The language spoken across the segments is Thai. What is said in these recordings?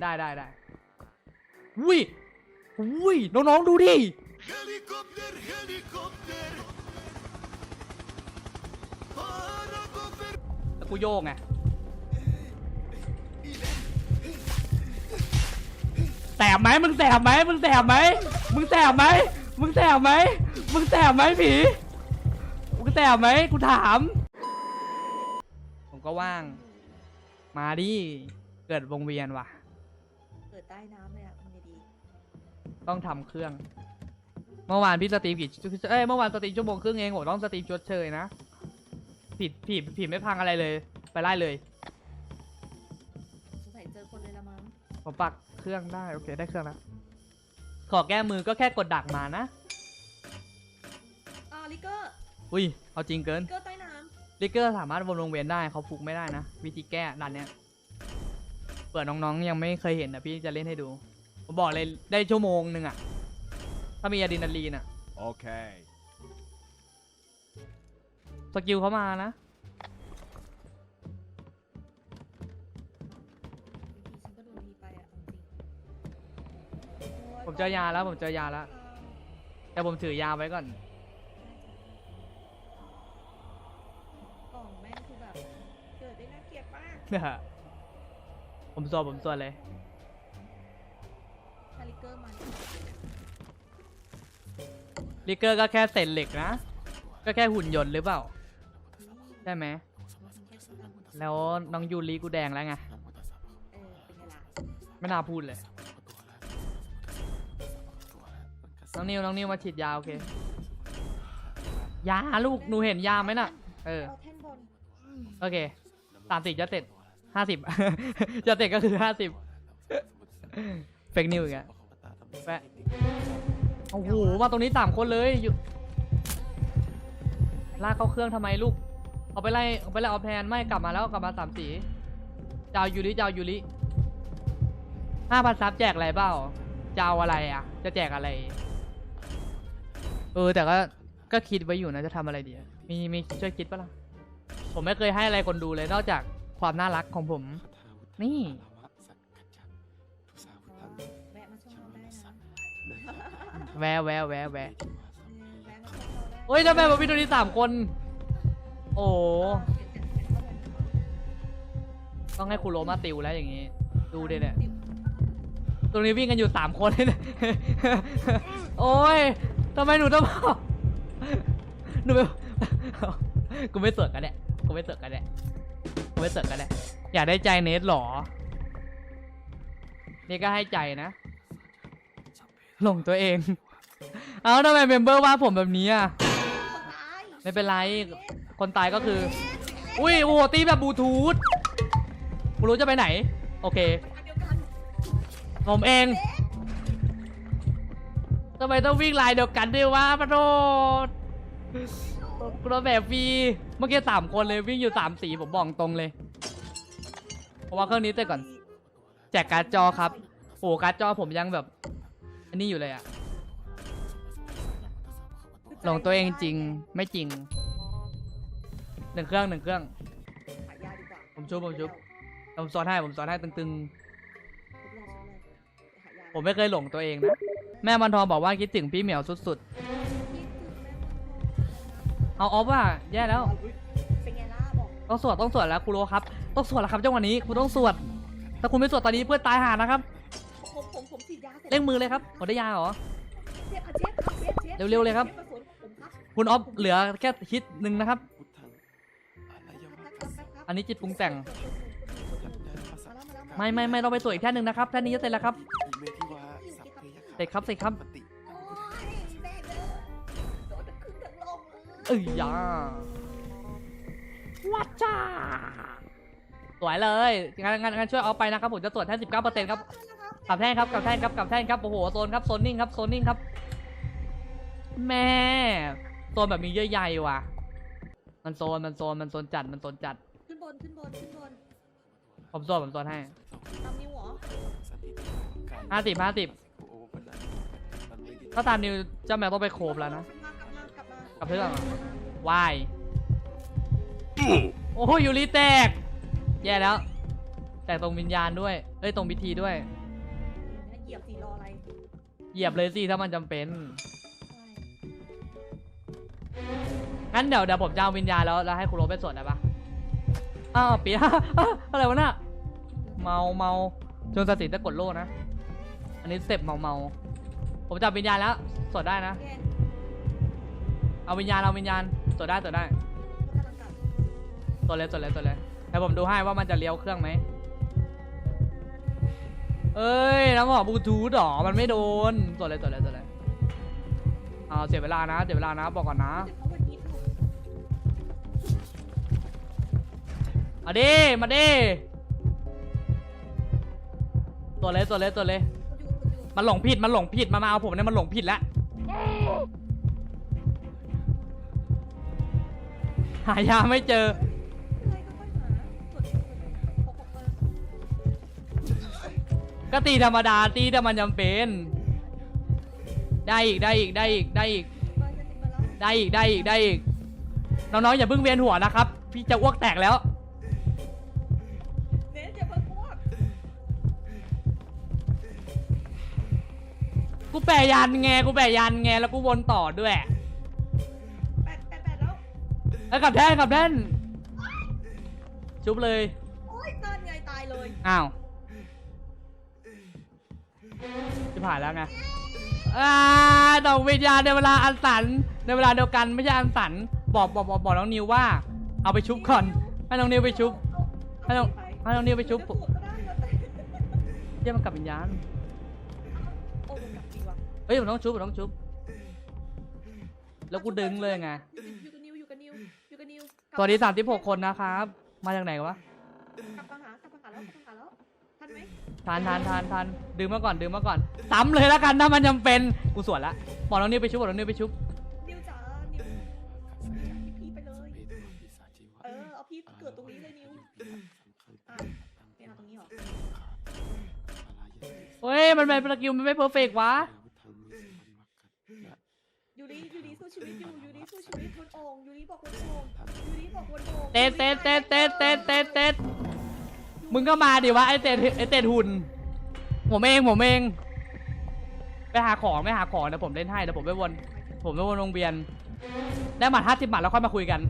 ได้ได้ได้อุ้ยอุ้ยน้องๆดูดิ Helikopter, helikopter. Paragofer. แล้วกูโยกไงแสบไหมมึงแสบไหมมึงแสบไหมมึงแสบไหมมึงแสบไหมมึงแสบไหมผีมึงแสบไหมกูถาม ผมก็ว่าง มาดิ เกิดวงเวียนว่ะเกิดใต้น้ำเลยอะทำไงดี ต้องทำเครื่อง เมื่อวานพี่สตรีมกี่เอ้ยเมื่อวานสตรีมชั่วโมงครึ่งเองผมต้องสตรีมชดเชยนะ ผิดผิดผิดไม่พังอะไรเลย ไปไล่เลย สงสัยเจอคนเลยละมั้งผมปักเครื่องได้โอเคได้เครื่องแล้วขอแก้มือก็แค่กดดักมานะ อ่าลิเกอร์อุ้ยเอาจริงเกิน ลิเกอร์ใต้น้ลิกเกอร์สามารถวนวงเวียนได้เขาฟุกไม่ได้นะ วิธีแก้ดันเนี้ย เปิดน้องๆ ยังไม่เคยเห็นนะพี่จะเล่นให้ดู ผมบอกเลยได้ชั่วโมงหนึ่งอะถ้ามีอะดรีนาลีนอะ Okay. สกิลเขามานะำฉันก็โดนทีไปอะเอาจริงโอ้ยผมเจอยาแล้วผมเจอยาแล้ว แต่ผมถือยาไว้ก่อน กล่องแม่งคือแบบ เกิดได้น่าเกลียดมาก ผมสวดผมสวดเลยถ้าลิเกอร์มาลิกเกอร์ก็แค่เศษเหล็กนะ ก็แค่หุ่นยนต์หรือเปล่า ใช่ไหม แล้วน้องยูริกูแดงแล้วไง เออเป็นไงล่ะไม่น่าพูดเลย น้องนิว น้องนิวมาฉีดยาโอเค ยาลูก หนูเห็นยาไหมน่ะ เออ เอาแท่นบน โอเคสามสิบจะเสร็จ ห้าสิบจะเสร็จก็คือห้าสิบเฟกนิวอีกอะแวะโอ้โหมาตรงนี้สามคนเลยอยู่ลากเข้าเครื่องทำไมลูก เอาไปไล่เอาไปไล่เอาแพนไม่กลับมาแล้วกลับมาสามสีเจ้ายูริเจ้ายูริห้าพันซับแจกอะไรเปล่าเจ้าอะไรอะ จะแจกอะไร เออแต่ก็ก็คิดไว้อยู่นะจะทำอะไรดี มีมีช่วยคิดปะล่ะ ผมไม่เคยให้อะไรคนดูเลยนอกจาก ความน่ารักของผม นี่แวะแวะแวะแวะแวะเออแวะมาชมเราได้โอ้ยทำไมผมมีตัวนี้สามคน โอ้ ต้องให้ครูโรมาติวแล้วอย่างงี้ ดูดิเนี่ย ตรงนี้วิ่งกันอยู่สามคนเลยเนี่ยโอ้ยทำไมหนูต้องบอกหนูไม่กูไม่เสือกกันแหละกูไม่เสือกกันแหละ ไม่เสือกกันแหละอยากได้ใจเนทหรอ นี่ก็ให้ใจนะ หลงตัวเอง เอาทำไมเมมเบอร์ว่าผมแบบนี้อะ ไม่เป็นไร คนตายก็คือ อุ้ยโอ้โหตีแบบบลูทูธกูรู้จะไปไหน โอเค ผมเองทำไมต้องวิ่งลายเดียวกันด้วยวะพะโทษกูโดนแบบฟรี เมื่อกี้สามคนเลยวิ่งอยู่สามสีผมบอกตรงเลย เพราะว่าเครื่องนี้เสร็จก่อน แจกการ์ดจอครับโอ้การ์ดจอผมยังแบบ อันนี้อยู่เลยอะหลงตัวเองจริงไม่จริงหนึ่งเครื่องหนึ่งเครื่อง ผมชุบผมชุบผมสอนให้ผมสอนให้ตึงๆ ผมไม่เคยหลงตัวเองนะ แม่มันทองบอกว่าคิดถึงพี่เหมียวสุดๆ เอาออฟว่าแย่แล้วเป็นไงล่ะบอกต้องสวดต้องสวดแล้วครูโรครับต้องสวดแล้วครับจังหวะนี้คุณต้องสวดถ้าคุณไม่สวดตอนนี้เพื่อนตายหานะครับผมผมผมฉีดยาสจเร่งมือเลยครับหมดได้ยาเหรอ เชฟค่ะเชฟครับเชฟชฟเร็วๆเลยครับ ชฟกระสุนผมครับคุณออฟเหลือแค่ฮิตหนึ่งนะครับครับครับครับอันนี้จิตปรุงแต่งมาแล้วมาแล้วาไม่ไม่ไม่ต้องไปสวดอีกแท่านหนึ่งนะครับแท่านนี้จะเสร็จแล้วครับ อิเมธิวาสัพเพยเสร็จครับเสร็จครับโอ้ เลยเอ้ยยาวัดจ้าสวยเลยงั้นงั้นงั้นช่วยเอาไปนะครับผมจะตรวจแท่สิบเก้าเปอร์เซ็นต์ครับกับแท่นครับกับแท่นครับกับแท่นครับโอ้โหโซนครับโซนนิ่งครับโซนนิ่งครับ แม่โซนแบบมีเยื่อใยว่ะ มันโซนมันโซนมันโซนจัดมันโซนจัด ขึ้นบนขึ้นบนขึ้นบนผมโซนผมโซนให้ตามนิ้วเหรอห้าสิบห้าสิบถ้าตามนิวเจ้าแมวต้องไปโคบแล้วนะ กลับมากลับมากกับเพื่อนวายโอ้ยยูริแตก แย่แล้ว แตกตรงวิญญาณด้วยเอ้ยตรงพิธีด้วยเนี่ยเหยียบสีรออะไรเหยียบเลยสิถ้ามันจำเป็นใช่งั้นเดี๋ยวเดี๋ยวผมจะเอาวิญญาณแล้วแล้วให้คุณโรสไปสวดได้ปะอ้าวเปียอะไรวะน่ะเมาเมาจนสติจะกดโล่นะ อันนี้สเต็ปเมาเมาผมจับวิญญาณแล้ว สวดได้นะ แกน เอาวิญญาณเอาวิญญาณสวดได้สวดได้ก็กำลังกลับสวดเลยสวดเลยสวดเลยแต่ผมดูให้ว่ามันจะเลี้ยวเครื่องไหมเอ้ยน้ำหอมบลูทูธหรอมันไม่โดนสวดเลยสวดเลยสวดเลยเอาเสียเวลานะเสียเวลานะบอกก่อนนะแต่เขาวันนี้เขาเดิมาดิตัวเลยตัวเลยตัวเลย มันหลงผิด มันหลงผิด มามาเอาผมเนี่ยมันหลงผิดแล้ว หายาไม่เจอก็ค่อยหาตรวจตรวจขอขอเปิดก็ตีธรรมดาตีแต่มันจำเป็น ได้อีกได้อีกได้อีกได้อีก ได้อีกได้อีกได้อีก น้องๆอย่าเพิ่งเวียนหัวนะครับ พี่จะอ้วกแตกแล้ว เนสอย่าเพิ่งพวกกูแปะยันไงกูแปะยันไงแล้วกูวนต่อด้วย แล้วกลับแท่นกลับแท่นชุบเลย โอ๊ยนั่นไงตายเลยอ้าว จะผ่านแล้วไงอ่าดอกวิญญาณในเวลาอันสัน ในเวลาเดียวกันไม่ใช่อันสัน บอกบอกบอกบอกน้องนิวว่า เอาไปชุบก่อน ให้น้องนิวไปชุบ ให้น้องให้น้องนิวไปชุบเดี๋ยวสูตรก็ได้แล้วแต่เยี่ยมมันกลับวิญญาณโอ้มันกลับจริงว่ะเฮ้ยผมต้องชุบผมต้องชุบ แล้วกูดึงเลยไงอยู่กั อยู่กับนิวสวัสดีสามสิบหกคนนะครับ มาจากไหนวะกลับมาหากลับมาหาแล้วกลับมาหาแล้วทันไหมทานทานทานทานดึงมาก่อนดึงมาก่อน ซ้ำเลยแล้วกันถ้ามันจำเป็น กูสวนละบอกน้องนิวไปชุบบอกน้องนิวไปชุบ นิวจ๋านิวพี่ไปเลย เออเอาพี่เกิดตรงนี้เลยนิวอะไม่เอาตรงนี้หรอ เฮ้ย มันเป็นสกิลมันไม่เพอร์เฟกต์วะ ยูริยูริสู้ ชีวิตอยู่ยูริสู้ชีวิตบนโอ่งยูริบอกบนโอ่งยูริบอกบนโอ่งเตะเตะเตะเตะเตะเตะเตะมึงก็มาดิวะไอเตะไอเตะหุ่นผมเองผมเอง ไปหาของไปหาของเดี๋ยวผมเล่นให้เดี๋ยวผมไปวน ผมไปวนวงเวียน ได้หมัดห้าสิบบาทแล้วค่อยมาคุยกัน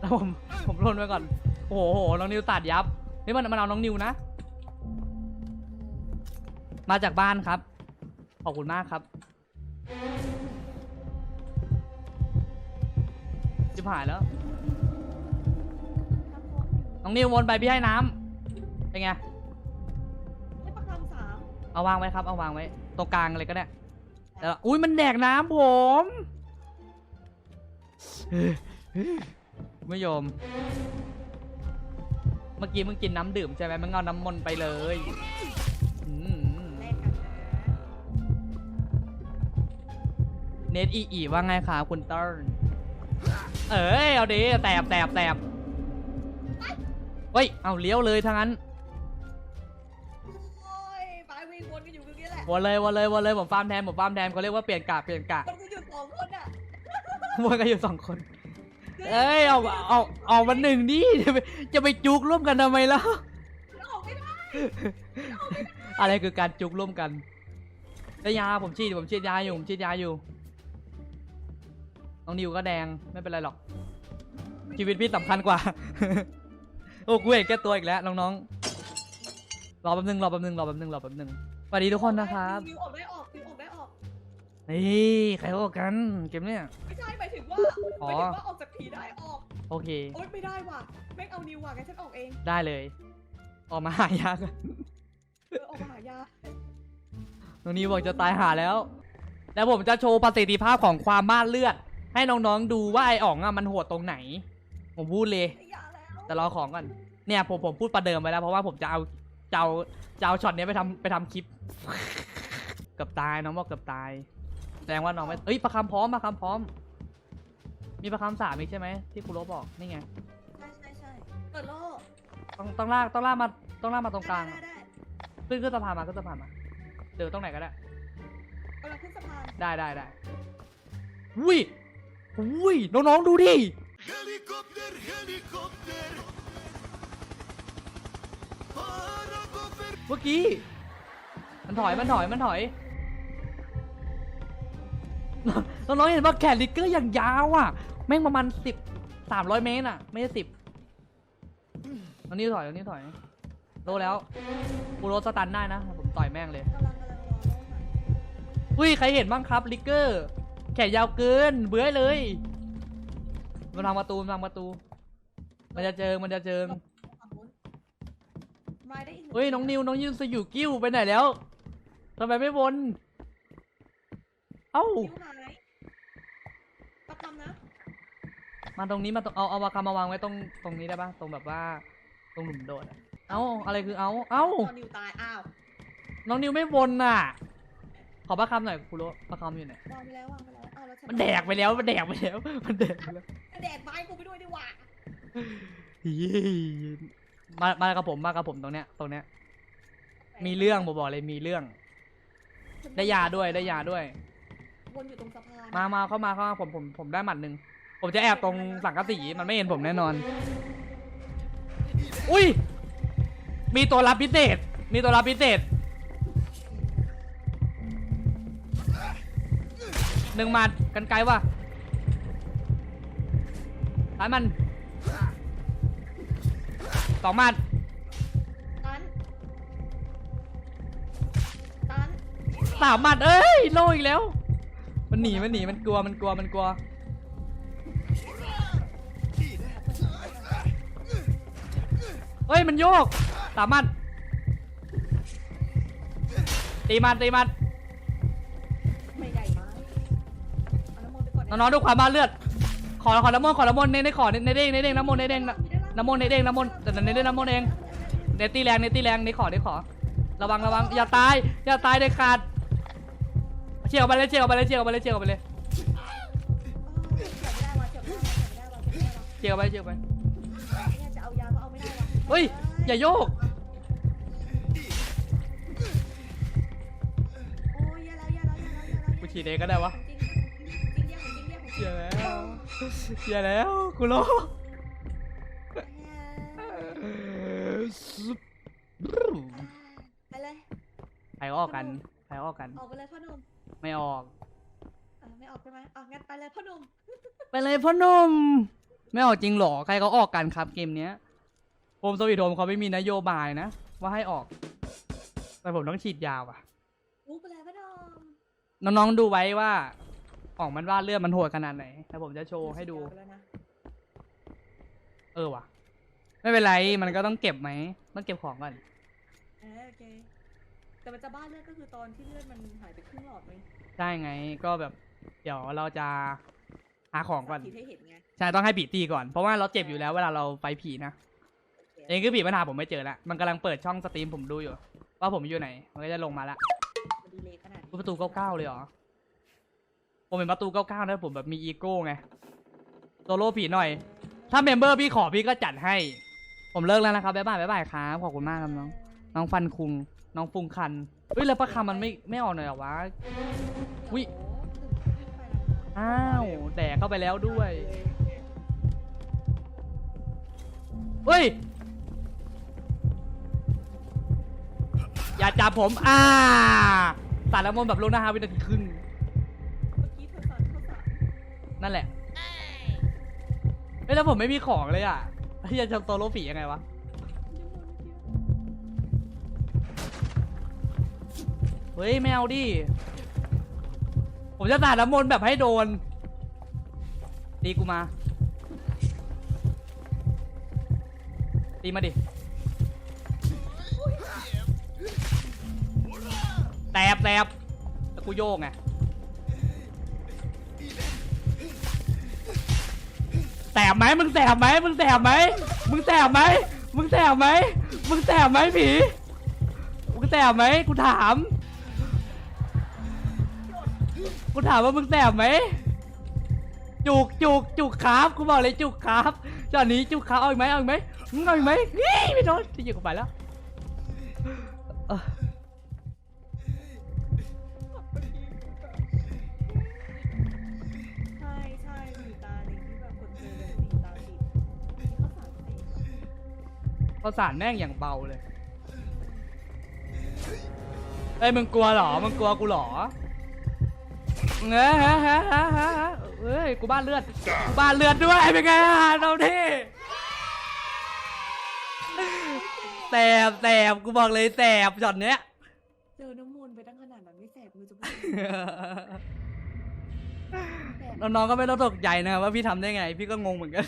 แล้วผมผมลนไว้ก่อน โอ้โหน้องนิวตัดยับนี่มันมันเอาน้องนิวนะ มาจากบ้านครับ ขอบคุณมากครับ จิบหายแล้วทำของอยู่น้องนิววนไปพี่ให้น้ำเป็นไง ให้ประคำสามเอาวางไว้ครับ เอาวางไว้ ตรงกลางเลยก็ได้แล้วอุ้ยมันแดกน้ำผม ไม่ยอม เมื่อกี้มึงกินน้ำดื่มใช่ไหมมึงเอาน้ำมนต์ไปเลยอืมแลกกันนะเนทอีอีว่าไงครับคุณเติ้ล เอ้ยเอาดิแตบแตบแตบเฮ้ยเอาเลี้ยวเลยทั้งนั้นโอ้ยไปวิ่งวนกันอยู่ตรงนี้แหละวนเลยวนเลยวนเลยผมฟาร์มแทนผมฟาร์มแทนเขาเรียกว่าเปลี่ยนกะเปลี่ยนกะมันก็อยู่สองคนอะวนกันอยู่สองคนเอ้ยเอาเอาเอาวันหนึ่งดิจะไปจะไปจุกร่วมกันทำไมล่ะออกไม่ได้อะไรคือการจุกร่วมกันแล้วยาผมฉีดผมฉีดยาอยู่ผมฉีดยาอยู่ น้องนิวก็แดงไม่เป็นไรหรอก ชีวิตพี่สำคัญกว่า โอ้กูเห็นแก่ตัวอีกแล้วน้องๆรอแป๊บนึงรอแป๊บนึงรอแป๊บนึงรอแป๊บนึงสวัสดีทุกคนนะครับนิวออกได้ออกนิวออกได้ออก นี่ใครออกกันเกมเนี่ย ไม่ใช่หมายถึงว่าอ๋หอมายถึงว่าออกจากผีได้ออก โอเค โอ๊ยไม่ได้ว่ะแม่งเอานิวว่ะงั้นฉันออกเอง ได้เลย ออกมาหายากันเออออกมาหายาน้องนิวบอกจะตายหาแล้ว แล้วผมจะโชว์ประสิทธิภาพของความบ้านเลือด ให้น้องๆดูว่าไอ้อ๋องอะมันโหดตรงไหน ผมพูดเลยหายาแล้วแต่รอของก่อน เนี่ยผมผมพูดประเดิมไปแล้ว เพราะว่าผมจะเอาจะเอาจะเอาช็อตเนี้ยไปทำไปทำคลิป เกือบตายน้องบอกเกือบตาย แสดงว่าน้องไม่เอ้ยประคำพร้อมประคำพร้อม มีประคำสามอีกใช่ไหมที่ครูโรบบอกนี่ไง ใช่ใช่ใช่เปิดโล่ต้องต้องลากต้องลากมาต้องลากมาตรงกลางได้ได้ได้ขึ้นขึ้นสะพานมาขึ้นสะพานมา เดี๋ยวตรงไหนก็ได้กำลังขึ้นสะพาน ได้ได้ได้อุ้ย อุ้ยน้องๆดูดิ Helikopter, helikopter. Para เมื่อกี้ มันถอยมันถอยมันถอย น้องๆเห็นว่าแขนลิกเกอร์อย่างยาวอะ แม่งประมาณสิบสามร้อยเมตรอะ ไม่ใช่สิบตอนนี้ถอยตอนนี้ถอยโลแล้วกูโรสตันได้นะ ผมต่อยแม่งเลยกำลังกำลังรอน้องค่ะอุ้ย ใครเห็นบ้างครับลิกเกอร์ แขนยาวเกิน เบื้อยเลย มันทางประตูมันทางประตู มันจะเจิงมันจะเจิงฝั่งนู้นมาได้อีกหงเฮ้ยน้องนิวน้องยินสอยู่กิ้วไปไหนแล้วทำไมไม่วนเอ้านิ้วหายประคำนะมาตรงนี้มาตรงเอาเอามาคำมาวางไว้ตรงตรงนี้ได้ปะตรงแบบว่า ตรงหลุมโดดอะเอ้าอะไรคือเอ้าเอ้าตอนนิวตายอ้าวน้องนิวไม่วนน่ะ ขอประคำหน่อยคุณรู้ประคำอยู่ไหนวางไปแล้ววางไปแล้วอ้าวแล้วฉัมันแดกไปแล้วมันแดกไปแล้วมันแดกไปแล้วแดกไม้กูไปด้วยดีกว่ายี่มามากับผมมากับผมตรงเนี้ยตรงเนี้ยมีเรื่องผมบอกเลยมีเรื่อง ได้ยาด้วยได้ยาด้วย วนอยู่ตรงสะพานมามาเข้ามาเข้ามาผมผมผมได้หมัดหนึ่งผมจะแอบตรงสังกะสีมันไม่เห็นผมแน่นอน อุ้ยมีตัวรับพิเศษมีตัวรับพิเศษ หนึ่งหมัดกันไกลว่ะตายมันสองหมัดตันตันสามหมัดเอ้ยโลอีกแล้ว มันหนีมันหนีมันกลัวมันกลัวมันกลัวเฮ้ยมันโยกสามหมัดตีมันตีมัน ไม่ได้ไม้เอา น้อนนะน้องๆดูความบ้าเลือด ขอขอน้ำมนต์ขอน้ำมนต์ในในขอในในเด้งในเด้งน้ำมนต์ในเด้งน้ำมนต์ในเด้งน้ำมนต์แต่ในเด้งน้ำมนต์เองเนตีแรงเนตีแรงในขอในขอ ระวังระวังอย่าตายอย่าตายเด็ดขาดเชี่ยวไปเลยเชี่ยวไปเลยเชี่ยวไปเลยเชี่ยวไปเลยเชี่ยวไปเชี่ยวไปเฮ้ยอย่าโยกกูฉีดเองก็ได้วะ เรียกจริงเชี่เรียยกแล้วเชี่ยแล้วกูรอไปเลยใครออกกันใครออกกัน ออกไปเลยพ่อหนุ่มไม่ออกอะไม่ออกใช่ไหมอะงั้นไปเลยพ่อหนุ่มไปเลยพ่อหนุ่มไม่ออกจริงเหรอใครเขาออกกันครับเกมเนี้ยโฮมสวีทโฮมเขาไม่มีนโยบายนะ ว่าให้ออก แต่ผมต้องฉีดยาวอะรู้ไปเลยพ่อหนุ่มน้องๆดูไว้ว่า ออกมันว่าเลือดมันโหดขนาดไหนแต่ผมจะโชว์ให้ดูไปแล้วนะเออว่ะ ไม่เป็นไร มันก็ต้องเก็บไหมต้องเก็บของก่อนเออโอเคแต่มันจะบ้าเลือดก็คือตอนที่เลือดมันหายไปครึ่งหลอดไหมได้ไง ก็แบบ เดี๋ยวเราจะหาของก่อนสาธิตให้เห็นไงใช่ต้องให้ผีตีก่อน เพราะว่าเราเจ็บอยู่แล้วเวลาเราไฟผีนะโอเคเองคือผีปัญหาผมไม่เจอละมันกำลังเปิดช่องสตรีมผมดูอยู่ ว่าผมอยู่ไหน มันก็จะลงมาละมันดีเลยขนาดนี้ประตูเก้าเก้าเลยเหรอ ผมเป็นประตูเก้าเก้านะผมแบบมีอีโก้ไงโซโล่ผีหน่อย ถ้าเมมเบอร์พี่ขอพี่ก็จัดให้ ผมเลิกแล้วนะครับบ๊ายบายบ๊ายบายครับขอบคุณมากครับน้อง น้องฟันคุง น้องฟุงคันเฮ้ยแล้วประคำมันไม่ไม่ออกหน่อยเหรอวะอุ๊ยอ้าวแดกเข้าไปแล้วด้วยเฮ้ย อย่าจับผม อ่าสารละมนแบบลงหน้าฮาวินาทีครึ่ง นั่นแหละเฮ้ยแล้วผมไม่มีของเลยอะที่จะโซโลผียังไงวะเฮ้ยไม่เอาดิ ผมจะสาดน้ำมนต์แบบให้โดน ตีกูมา ตีมาดิ แตบแตบแล้วกูโยกไง แสบไหมมึงแสบไหมมึงแสบไหมมึงแสบไหมมึงแสบไหมมึงแสบไหมผีมึงแสบไหมกูถามกูถามว่ามึงแสบไหมจุกจุกจุกครับกูบอกเลยจุกครับจอนนี้จุกครับเอาอีกไหมเอาอีกไหมเอาอีกไหมนี่ไม่โดนจะยิงกูไปแล้ว นี่เขาสามสีข้าวสารแม่งอย่างเบาเลยอ้ยมึงกลัวเหรอ มึงกลัวกูเหรอเงี้ยฮะฮะฮะฮะฮะเอ้ยกูบ้านเลือด กูบ้านเลือดด้วยเป็นไงอะเราที่แสบแสบกูบอกเลยแสบช็อตเนี้ย เจอน้ำมนต์ไปตั้งขนาดนั้นไม่แสบมือจะพูดแสบน้องๆก็ไม่ต้องตกใจนะครับว่าพี่ทำได้ไง พี่ก็งงเหมือนกัน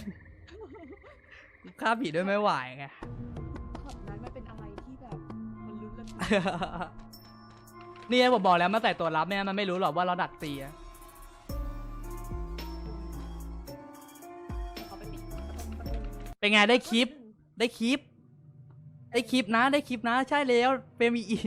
ฆ่าผีด้วยไม่ไหวไงช็อตนั้นมันเป็นอะไรที่แบบมันลุ้นระทึกนี่ไงผมบอกแล้วมาใส่ตัวรับเนี่ยมันไม่รู้หรอกว่าเราดักตีอะเขาไปปิดประตูประตูเป็นไงได้คลิป ได้คลิป ได้คลิปนะ ได้คลิปนะ ใช่แล้วเปรมีอี